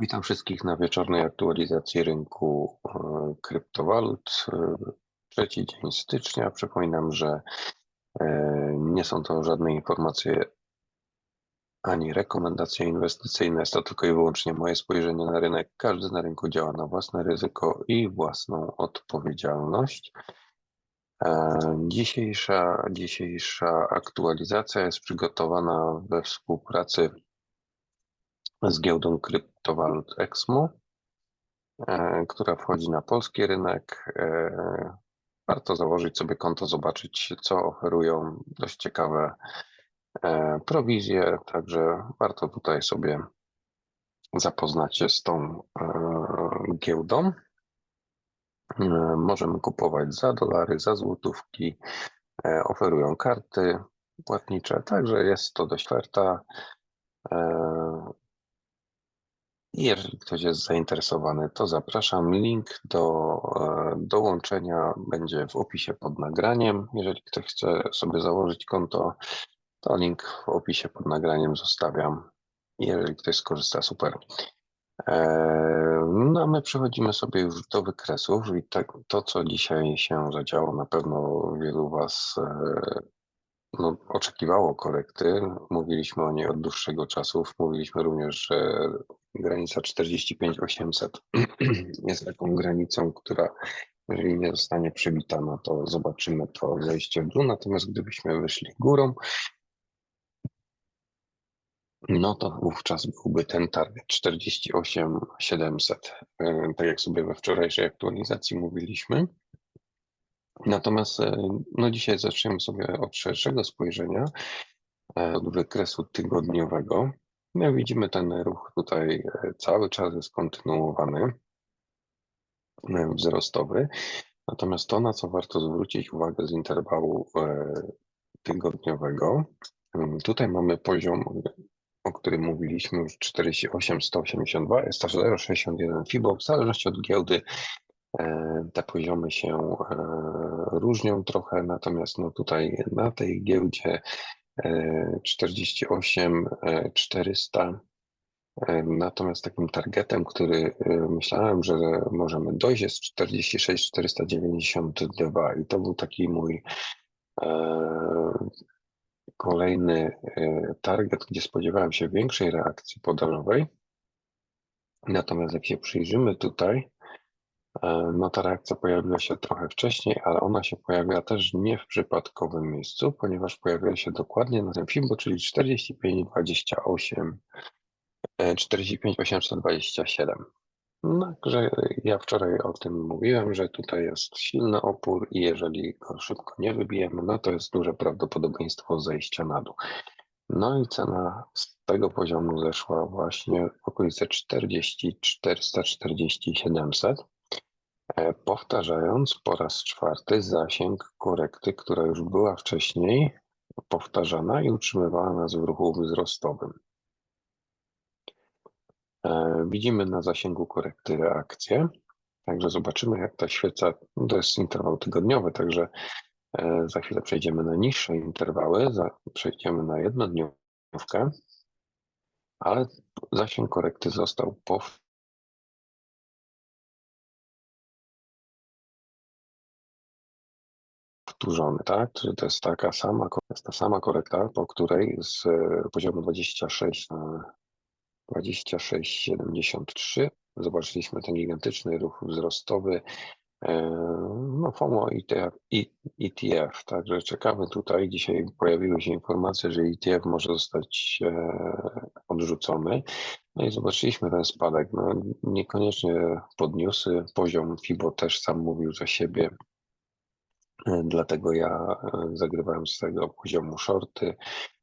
Witam wszystkich na wieczornej aktualizacji rynku e, kryptowalut. E, Trzeci dzień stycznia. Przypominam, że e, nie są to żadne informacje ani rekomendacje inwestycyjne. Jest to tylko i wyłącznie moje spojrzenie na rynek. Każdy na rynku działa na własne ryzyko i własną odpowiedzialność. Dzisiejsza, dzisiejsza aktualizacja jest przygotowana we współpracy z giełdą kryptowalut Exmo, e, która wchodzi na polski rynek. E, warto założyć sobie konto, zobaczyć, co oferują. Dość ciekawe e, prowizje, także warto tutaj sobie zapoznać się z tą giełdą. Możemy kupować za dolary, za złotówki. Oferują karty płatnicze, także jest to dość oferta. Jeżeli ktoś jest zainteresowany, to zapraszam. Link do e, dołączenia będzie w opisie pod nagraniem. Jeżeli ktoś chce sobie założyć konto, to link w opisie pod nagraniem zostawiam. Jeżeli ktoś skorzysta, super. E, no a my przechodzimy sobie już do wykresów i tak, to, co dzisiaj się zadziało, na pewno wielu Was e, no, oczekiwało korekty. Mówiliśmy o niej od dłuższego czasu. Mówiliśmy również, że granica 45800 jest taką granicą, która jeżeli nie zostanie przebita, no to zobaczymy to zejście w dół. Natomiast gdybyśmy wyszli górą, no to wówczas byłby ten target 48700, e, tak jak sobie we wczorajszej aktualizacji mówiliśmy. Natomiast e, no dzisiaj zaczniemy sobie od szerszego spojrzenia, e, od wykresu tygodniowego. No widzimy, ten ruch tutaj e, cały czas jest kontynuowany, wzrostowy. Natomiast to, na co warto zwrócić uwagę z interwału tygodniowego, tutaj mamy poziom, o którym mówiliśmy już 48, 182, jest to 0,61 FIBO, w zależności od giełdy te poziomy się e, różnią trochę, natomiast no tutaj na tej giełdzie 48 e, 400 Natomiast takim targetem, który myślałem, że możemy dojść jest 46 492 i to był taki mój kolejny target, gdzie spodziewałem się większej reakcji podażowej. Natomiast jak się przyjrzymy tutaj, E, no ta reakcja pojawiła się trochę wcześniej, ale ona się pojawiła też nie w przypadkowym miejscu, ponieważ pojawiła się dokładnie na tym filmu, czyli 45,28, 45,827. No, że ja wczoraj o tym mówiłem, że tutaj jest silny opór i jeżeli go szybko nie wybijemy, no to jest duże prawdopodobieństwo zejścia na dół. No i cena z tego poziomu zeszła właśnie w okolice 40, 440, 700. E, powtarzając po raz czwarty zasięg korekty, która już była wcześniej powtarzana i utrzymywała nas w ruchu wzrostowym. E, widzimy na zasięgu korekty reakcję, także zobaczymy jak ta świeca, to jest interwał tygodniowy, także e, za chwilę przejdziemy na niższe interwały, przejdziemy na jednodniówkę, ale zasięg korekty został powtórzony powtórzony, tak? Czyli to jest taka sama, jest ta sama korekta, po której z e, poziomu 26 na 26,73 zobaczyliśmy ten gigantyczny ruch wzrostowy e, no FOMO ETF, ETF, także czekamy tutaj. Dzisiaj pojawiły się informacje, że ETF może zostać e, odrzucony. No i zobaczyliśmy ten spadek. No, niekoniecznie podniósł. Poziom FIBO też sam mówił za siebie. E, dlatego ja e, zagrywałem z tego poziomu shorty,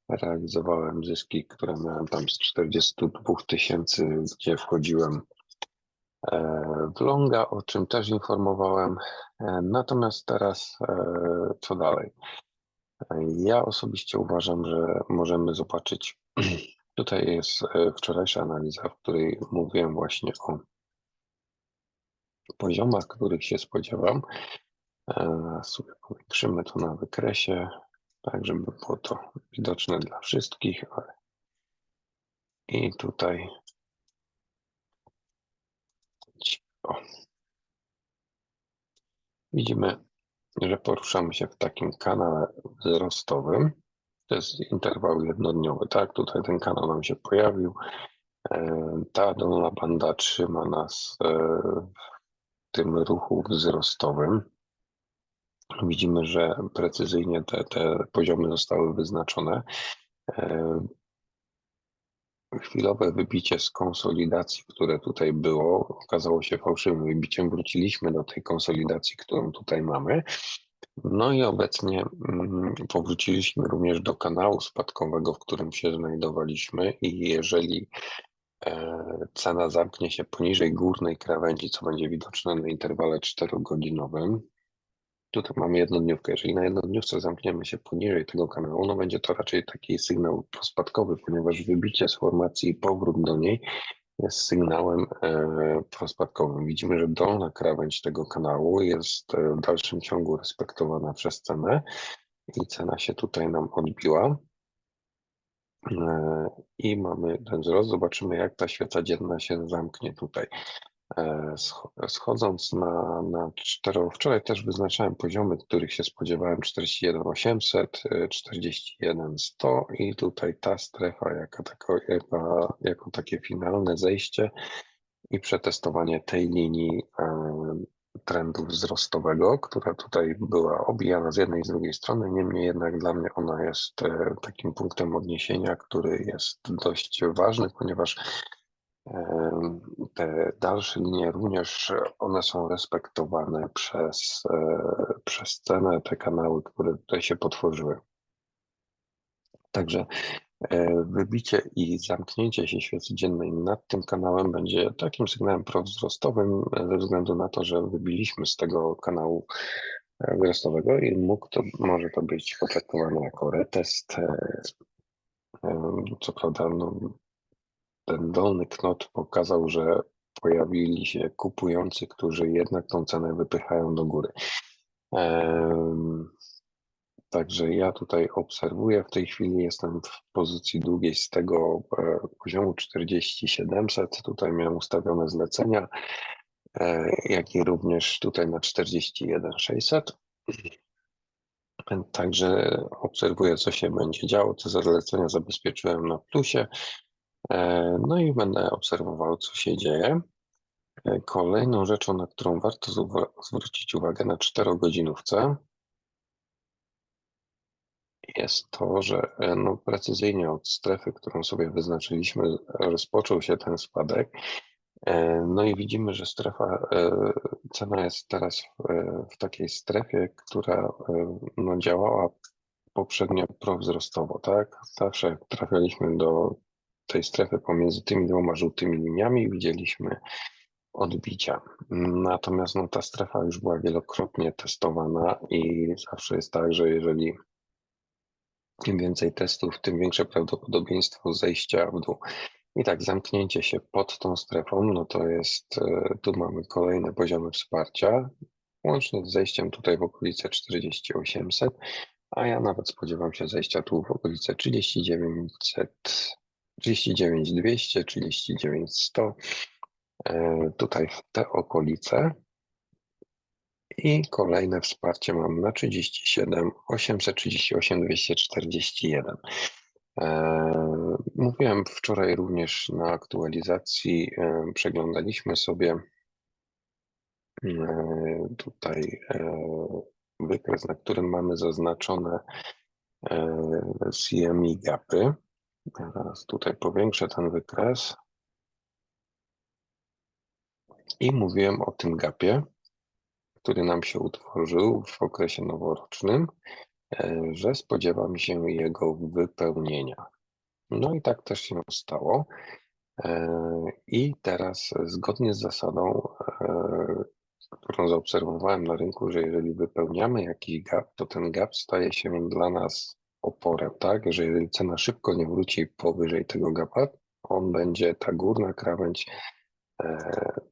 realizowałem zyski, które miałem tam z 42 tysięcy, gdzie wchodziłem e, w longa, o czym też informowałem. Natomiast teraz co dalej? Ja osobiście uważam, że możemy zobaczyć, tutaj jest wczorajsza analiza, w której mówiłem właśnie o poziomach, których się spodziewam. E, sobie powiększymy to na wykresie, tak żeby było to widoczne dla wszystkich. I tutaj o. widzimy, że poruszamy się w takim kanale wzrostowym. To jest interwał jednodniowy, tak? Tutaj ten kanał nam się pojawił. E, ta dolna banda trzyma nas e, w tym ruchu wzrostowym. Widzimy, że precyzyjnie te, te poziomy zostały wyznaczone. E, Chwilowe wybicie z konsolidacji, które tutaj było, okazało się fałszywym wybiciem. Wróciliśmy do tej konsolidacji, którą tutaj mamy. No i obecnie mm, powróciliśmy również do kanału spadkowego, w którym się znajdowaliśmy i jeżeli e, cena zamknie się poniżej górnej krawędzi, co będzie widoczne na interwale 4-godzinowym, tutaj mamy jednodniówkę. Jeżeli na jednodniówce zamkniemy się poniżej tego kanału, no będzie to raczej taki sygnał prospadkowy, ponieważ wybicie z formacji i powrót do niej jest sygnałem e, prospadkowym. Widzimy, że dolna krawędź tego kanału jest e, w dalszym ciągu respektowana przez cenę i cena się tutaj nam odbiła. E, I mamy ten wzrost. Zobaczymy, jak ta świeca dzienna się zamknie tutaj. E, scho- Schodząc na, na 4, wczoraj też wyznaczałem poziomy, których się spodziewałem 41 800, e, 41 100 i tutaj ta strefa jako, tako, jako, jako takie finalne zejście i przetestowanie tej linii e, trendu wzrostowego, która tutaj była obijana z jednej i z drugiej strony, niemniej jednak dla mnie ona jest e, takim punktem odniesienia, który jest dość ważny, ponieważ Te dalsze linie również one są respektowane przez, e, przez cenę, te kanały, które tutaj się potworzyły. Także e, wybicie i zamknięcie się świecy dziennej nad tym kanałem będzie takim sygnałem prowzrostowym ze względu na to, że wybiliśmy z tego kanału e, wzrostowego i mógł to, może to być potraktowane jako retest. Co prawda, no, ten dolny knot pokazał, że pojawili się kupujący, którzy jednak tą cenę wypychają do góry. Także ja tutaj obserwuję, w tej chwili jestem w pozycji długiej z tego e, poziomu 4700. Tutaj miałem ustawione zlecenia, e, jak i również tutaj na 41600. Także obserwuję, co się będzie działo. Te zlecenia zabezpieczyłem na plusie. E, No i będę obserwował, co się dzieje. E, Kolejną rzeczą, na którą warto zwrócić uwagę na czterogodzinówce, jest to, że e, no, precyzyjnie od strefy, którą sobie wyznaczyliśmy, rozpoczął się ten spadek. No i widzimy, że strefa, cena jest teraz w, takiej strefie, która no, działała poprzednio prowzrostowo, tak? Zawsze jak trafialiśmy do tej strefy pomiędzy tymi dwoma żółtymi liniami, widzieliśmy odbicia. Natomiast no, ta strefa już była wielokrotnie testowana i zawsze jest tak, że jeżeli im więcej testów, tym większe prawdopodobieństwo zejścia w dół. I tak, zamknięcie się pod tą strefą, no to jest, e, tu mamy kolejne poziomy wsparcia, łącznie z zejściem tutaj w okolice 4800, a ja nawet spodziewam się zejścia tu w okolice 3900, 39200, 39100, e, tutaj w te okolice. I kolejne wsparcie mam na 37 838 241. Eee, Mówiłem wczoraj również na aktualizacji, e, przeglądaliśmy sobie e, tutaj e, wykres, na którym mamy zaznaczone CME gapy. Zaraz tutaj powiększę ten wykres. I mówiłem o tym gapie, który nam się utworzył w okresie noworocznym, e, że spodziewam się jego wypełnienia. No i tak też się stało. E, I teraz zgodnie z zasadą, e, którą zaobserwowałem na rynku, że jeżeli wypełniamy jakiś gap, to ten gap staje się dla nas oporem, tak? Że jeżeli cena szybko nie wróci powyżej tego gapa, on będzie, ta górna krawędź, e,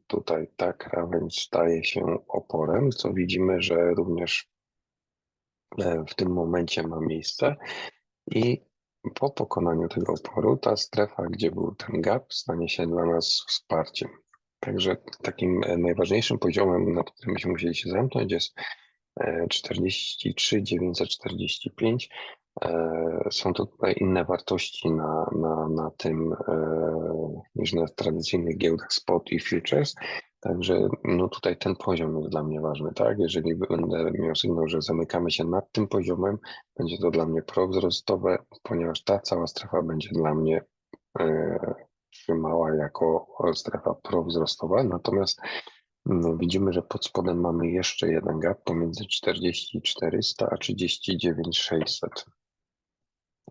tutaj ta krawędź staje się oporem, co widzimy, że również e, w tym momencie ma miejsce i po pokonaniu tego oporu ta strefa, gdzie był ten gap, stanie się dla nas wsparciem. Także takim e, najważniejszym poziomem, na którym byśmy musieli się zamknąć jest e, 43 945. E, Są to tutaj inne wartości na, na, na tym e, niż na tradycyjnych giełdach spot i futures. Także no tutaj ten poziom jest dla mnie ważny, tak? Jeżeli będę miał sygnał, że zamykamy się nad tym poziomem, będzie to dla mnie prowzrostowe, ponieważ ta cała strefa będzie dla mnie e, trzymała jako strefa prowzrostowa. Natomiast no, widzimy, że pod spodem mamy jeszcze jeden gap pomiędzy 40400 a 39600.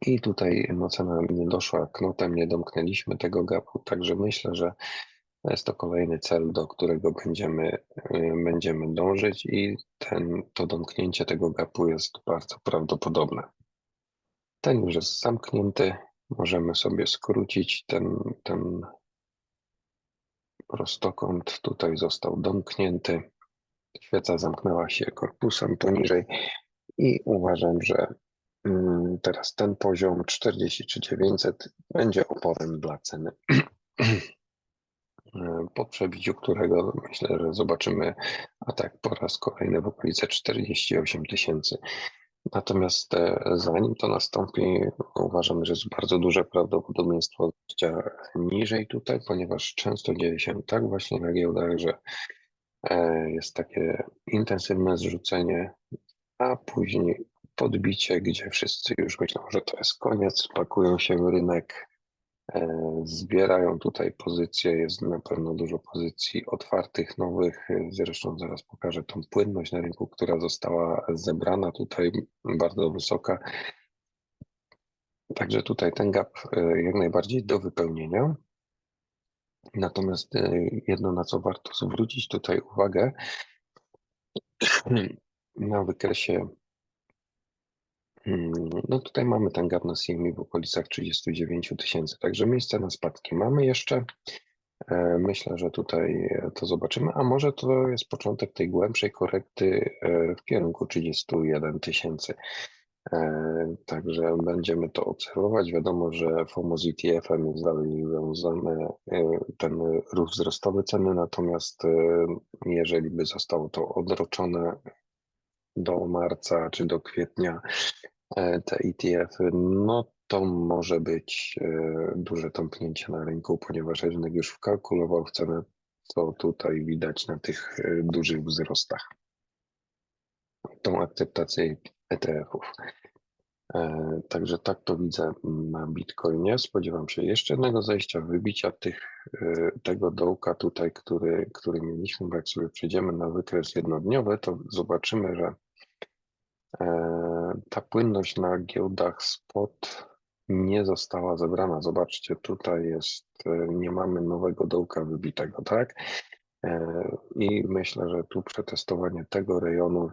I tutaj no, cena nie doszła knotem, nie domknęliśmy tego gapu, także myślę, że jest to kolejny cel, do którego będziemy, y, będziemy dążyć i ten, to domknięcie tego gapu jest bardzo prawdopodobne. Ten już jest zamknięty, możemy sobie skrócić ten, ten prostokąt, tutaj został domknięty. Świeca zamknęła się korpusem poniżej i uważam, że teraz ten poziom 43900 będzie oporem dla ceny. po przebiciu którego myślę, że zobaczymy atak po raz kolejny w okolice 48 tysięcy. Natomiast e, zanim to nastąpi, uważam, że jest bardzo duże prawdopodobieństwo zejścia niżej tutaj, ponieważ często dzieje się tak właśnie na giełdach, że e, jest takie intensywne zrzucenie, a później podbicie, gdzie wszyscy już myślą, że to jest koniec, pakują się w rynek, E, Zbierają tutaj pozycje, jest na pewno dużo pozycji otwartych, nowych. Zresztą zaraz pokażę tą płynność na rynku, która została zebrana tutaj bardzo wysoka. Także tutaj ten gap e, jak najbardziej do wypełnienia. Natomiast e, jedno, na co warto zwrócić tutaj uwagę, na wykresie no tutaj mamy ten gap na CME w okolicach 39 tysięcy, także miejsce na spadki mamy jeszcze. E, myślę, że tutaj to zobaczymy, a może to jest początek tej głębszej korekty e, w kierunku 31 tysięcy. E, także będziemy to obserwować. Wiadomo, że FOMO z ETF-em jest dalej związany ten ruch wzrostowy ceny, natomiast jeżeli by zostało to odroczone do marca czy do kwietnia, te ETF-y, no to może być e, duże tąpnięcie na rynku, ponieważ rynek już wkalkulował w cenę, co tutaj widać na tych e, dużych wzrostach. Tą akceptację ETF-ów. Także tak to widzę na Bitcoinie. Spodziewam się jeszcze jednego zejścia, wybicia tych, tego dołka tutaj, który, który mieliśmy, bo jak sobie przejdziemy na wykres jednodniowy, to zobaczymy, że E, ta płynność na giełdach spot nie została zebrana. Zobaczcie, tutaj jest, e, nie mamy nowego dołka wybitego, tak? E, I myślę, że tu przetestowanie tego rejonu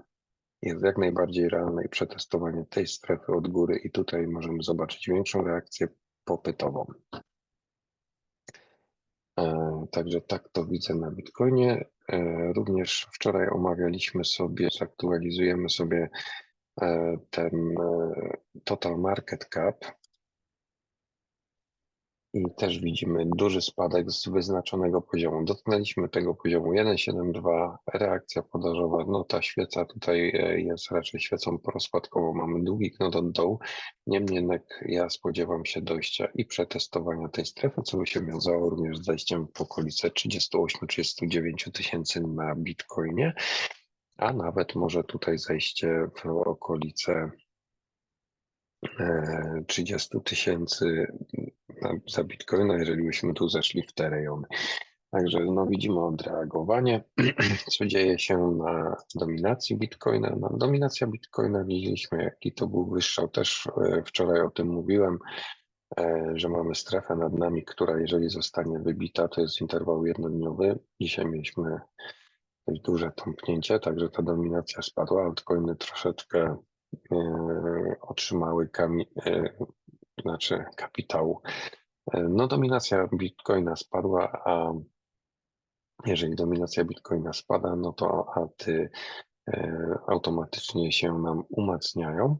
jest jak najbardziej realne i przetestowanie tej strefy od góry i tutaj możemy zobaczyć większą reakcję popytową. Także tak to widzę na Bitcoinie. Również wczoraj omawialiśmy sobie, zaktualizujemy sobie E, ten e, total market cap. I też widzimy duży spadek z wyznaczonego poziomu. Dotknęliśmy tego poziomu 1,72, reakcja podażowa, no ta świeca tutaj e, jest raczej świecą prospadkową, mamy długi knot od dołu, niemniej jednak ja spodziewam się dojścia i przetestowania tej strefy, co by się wiązało również z zejściem w okolice 38-39 tysięcy na Bitcoinie a nawet może tutaj zejście w okolice 30 e, tysięcy za bitcoina, jeżeli byśmy tu zeszli w te rejony. Także no, widzimy odreagowanie, co dzieje się na dominacji bitcoina. Na dominacja bitcoina widzieliśmy, jaki to był wyższał. Też e, wczoraj o tym mówiłem, e, że mamy strefę nad nami, która jeżeli zostanie wybita, to jest interwał jednodniowy. Dzisiaj mieliśmy dość duże tąpnięcie, także ta dominacja spadła, altcoiny troszeczkę e, otrzymały kami, e, znaczy kapitału. E, no dominacja Bitcoina spadła, a jeżeli dominacja Bitcoina spada, no to alty e, automatycznie się nam umacniają.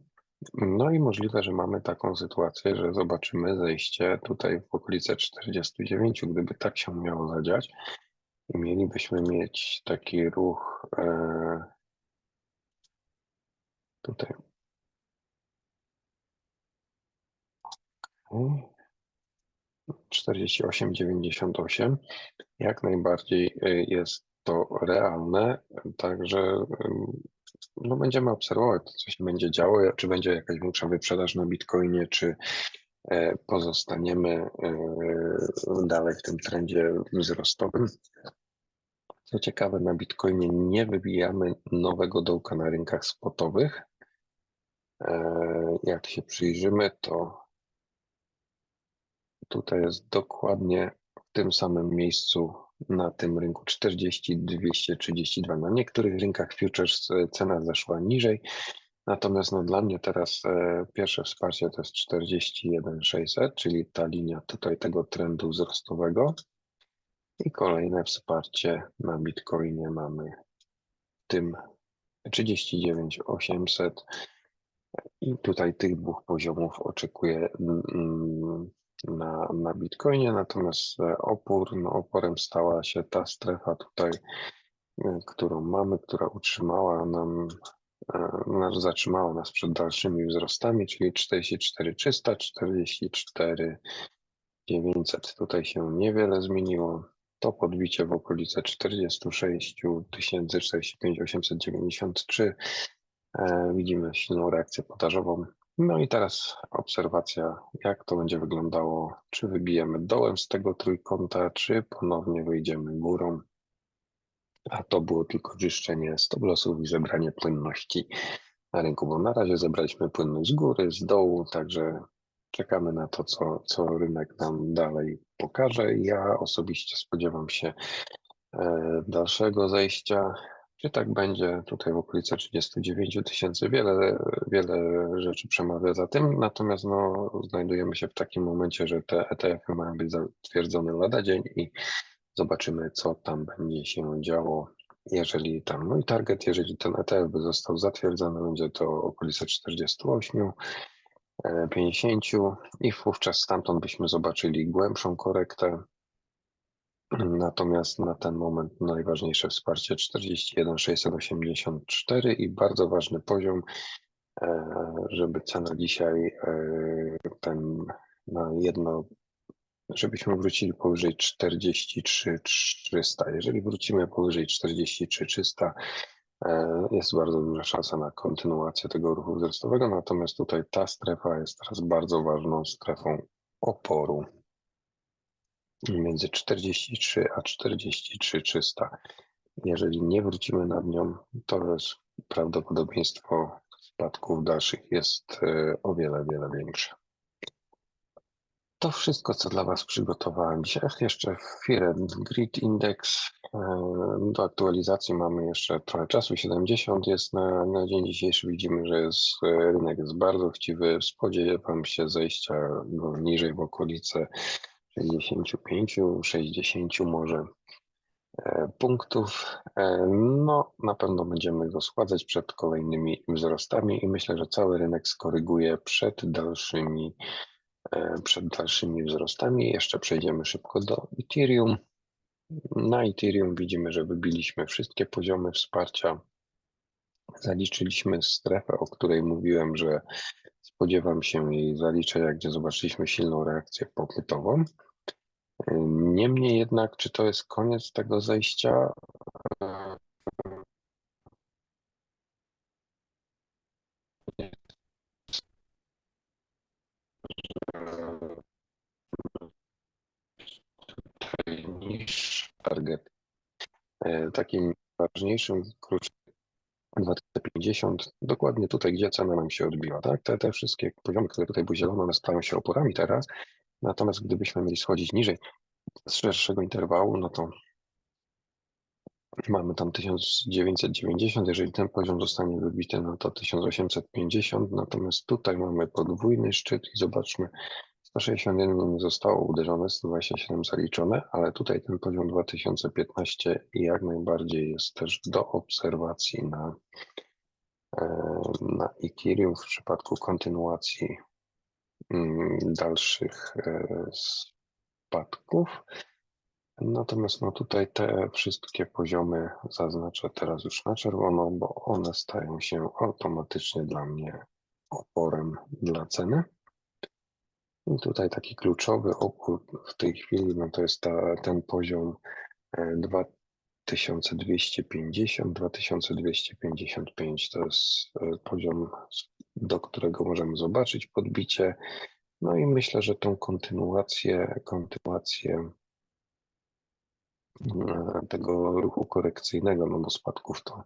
No i możliwe, że mamy taką sytuację, że zobaczymy zejście tutaj w okolice 49, gdyby tak się miało zadziać, mielibyśmy mieć taki ruch e, tutaj. Okej. 48,98. Jak najbardziej e, jest to realne, także no będziemy obserwować, co się będzie działo, czy będzie jakaś większa wyprzedaż na Bitcoinie, czy e, pozostaniemy dalej w tym trendzie wzrostowym. Co ciekawe, na Bitcoinie nie wybijamy nowego dołka na rynkach spotowych. E, Jak się przyjrzymy, to tutaj jest dokładnie w tym samym miejscu na tym rynku 40 232. Na niektórych rynkach futures e, cena zeszła niżej, natomiast no dla mnie teraz e, pierwsze wsparcie to jest 41 600, czyli ta linia tutaj tego trendu wzrostowego. I kolejne wsparcie na Bitcoinie mamy w tym 39 800 i tutaj tych dwóch poziomów oczekuję mm, na, na Bitcoinie, natomiast e, opór, no oporem stała się ta strefa tutaj, e, którą mamy, która utrzymała nam, e, zatrzymała nas przed dalszymi wzrostami, czyli 44 300, 44 900. Tutaj się niewiele zmieniło. To podbicie w okolice 46 tysięcy 45 893. E, Widzimy silną reakcję podażową. No i teraz obserwacja, jak to będzie wyglądało. Czy wybijemy dołem z tego trójkąta, czy ponownie wyjdziemy górą. A to było tylko czyszczenie stop lossów i zebranie płynności na rynku, bo na razie zebraliśmy płynność z góry, z dołu, także czekamy na to, co, co rynek nam dalej pokaże. Ja osobiście spodziewam się e, dalszego zejścia. Czy tak będzie tutaj w okolicy 39 tysięcy? Wiele, wiele rzeczy przemawia za tym, natomiast no, znajdujemy się w takim momencie, że te ETF-y mają być zatwierdzone lada dzień i zobaczymy, co tam będzie się działo. Jeżeli tam mój target, jeżeli ten ETF by został zatwierdzony, będzie to okolice 48, e, 50 i wówczas stamtąd byśmy zobaczyli głębszą korektę. Natomiast na ten moment najważniejsze wsparcie 41 684 i bardzo ważny poziom, e, żeby cena dzisiaj e, ten na jedno, żebyśmy wrócili powyżej 43 300. Jeżeli wrócimy powyżej 43 300, e, jest bardzo duża szansa na kontynuację tego ruchu wzrostowego, natomiast tutaj ta strefa jest teraz bardzo ważną strefą oporu między 43 a 43 300. Jeżeli nie wrócimy nad nią, to prawdopodobieństwo spadków dalszych jest e, o wiele, wiele większe. To wszystko, co dla Was przygotowałem dzisiaj. Jeszcze Fear Grid Index. Do aktualizacji mamy jeszcze trochę czasu. 70 jest na, na dzień dzisiejszy. Widzimy, że jest, e, rynek jest bardzo chciwy. Spodziewam się zejścia go niżej w okolice 65, 60 może e, punktów. E, No, na pewno będziemy go schładzać przed kolejnymi wzrostami i myślę, że cały rynek skoryguje przed dalszymi, przed dalszymi wzrostami. Jeszcze przejdziemy szybko do Ethereum. Na Ethereum widzimy, że wybiliśmy wszystkie poziomy wsparcia. Zaliczyliśmy strefę, o której mówiłem, że spodziewam się jej zaliczenia, gdzie zobaczyliśmy silną reakcję popytową. Niemniej jednak, czy to jest koniec tego zejścia? Target. E, Takim ważniejszym kluczem 2050, dokładnie tutaj, gdzie cena nam się odbiła. Tak? Te, te wszystkie poziomy, które tutaj były zielone, one stają się oporami teraz. Natomiast gdybyśmy mieli schodzić niżej z szerszego interwału, no to mamy tam 1990. Jeżeli ten poziom zostanie wybity, no to 1850. Natomiast tutaj mamy podwójny szczyt i zobaczmy, 161 nie zostało uderzone, 127 zaliczone, ale tutaj ten poziom 2015 jak najbardziej jest też do obserwacji na, e, na Ethereum w przypadku kontynuacji mm, dalszych e, spadków. Natomiast no tutaj te wszystkie poziomy zaznaczę teraz już na czerwono, bo one stają się automatycznie dla mnie oporem dla ceny. I tutaj taki kluczowy opór w tej chwili no to jest ta, ten poziom e, 2250, 2255 to jest e, poziom, do którego możemy zobaczyć podbicie. No i myślę, że tą kontynuację, kontynuację e, tego ruchu korekcyjnego, no bo spadków to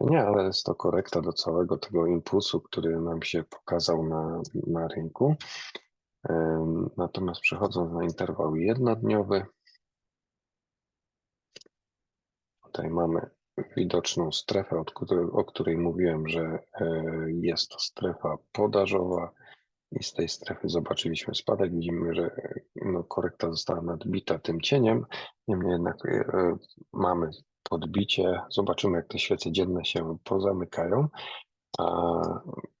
nie, ale jest to korekta do całego tego impulsu, który nam się pokazał na, na rynku. Natomiast przechodząc na interwał jednodniowy, tutaj mamy widoczną strefę, o której mówiłem, że e, jest to strefa podażowa i z tej strefy zobaczyliśmy spadek. Widzimy, że e, no, korekta została nadbita tym cieniem, niemniej jednak e, mamy podbicie. Zobaczymy, jak te świece dzienne się pozamykają. A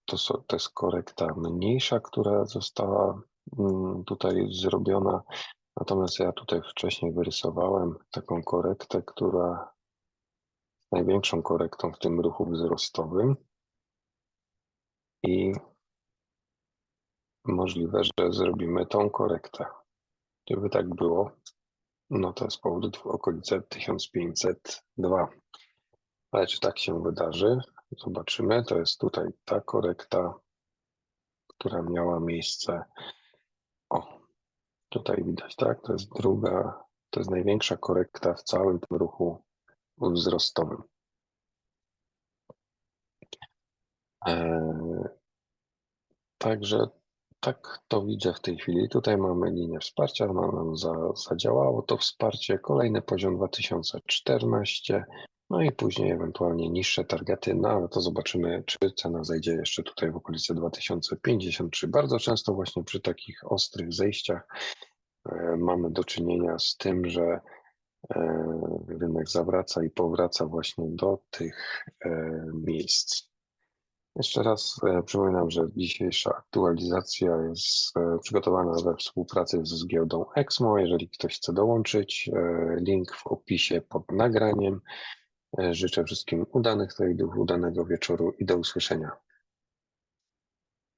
to, to jest korekta mniejsza, która została tutaj zrobiona. Natomiast ja tutaj wcześniej wyrysowałem taką korektę, która jest największą korektą w tym ruchu wzrostowym. I możliwe, że zrobimy tą korektę. Gdyby tak było, no to z powodu okolice 1502. Ale czy tak się wydarzy? Zobaczymy. To jest tutaj ta korekta, która miała miejsce. Tutaj widać, tak? To jest druga, to jest największa korekta w całym tym ruchu wzrostowym. Eee, Także tak to widzę w tej chwili. Tutaj mamy linię wsparcia, nam za, zadziałało to wsparcie. Kolejny poziom 2014, no i później ewentualnie niższe targety, no ale to zobaczymy, czy cena zejdzie jeszcze tutaj w okolicy 2053. Bardzo często właśnie przy takich ostrych zejściach e, mamy do czynienia z tym, że e, rynek zawraca i powraca właśnie do tych e, miejsc. Jeszcze raz przypominam, że dzisiejsza aktualizacja jest przygotowana we współpracy z giełdą Exmo. Jeżeli ktoś chce dołączyć, link w opisie pod nagraniem. E, Życzę wszystkim udanych trade'ów, udanego wieczoru i do usłyszenia.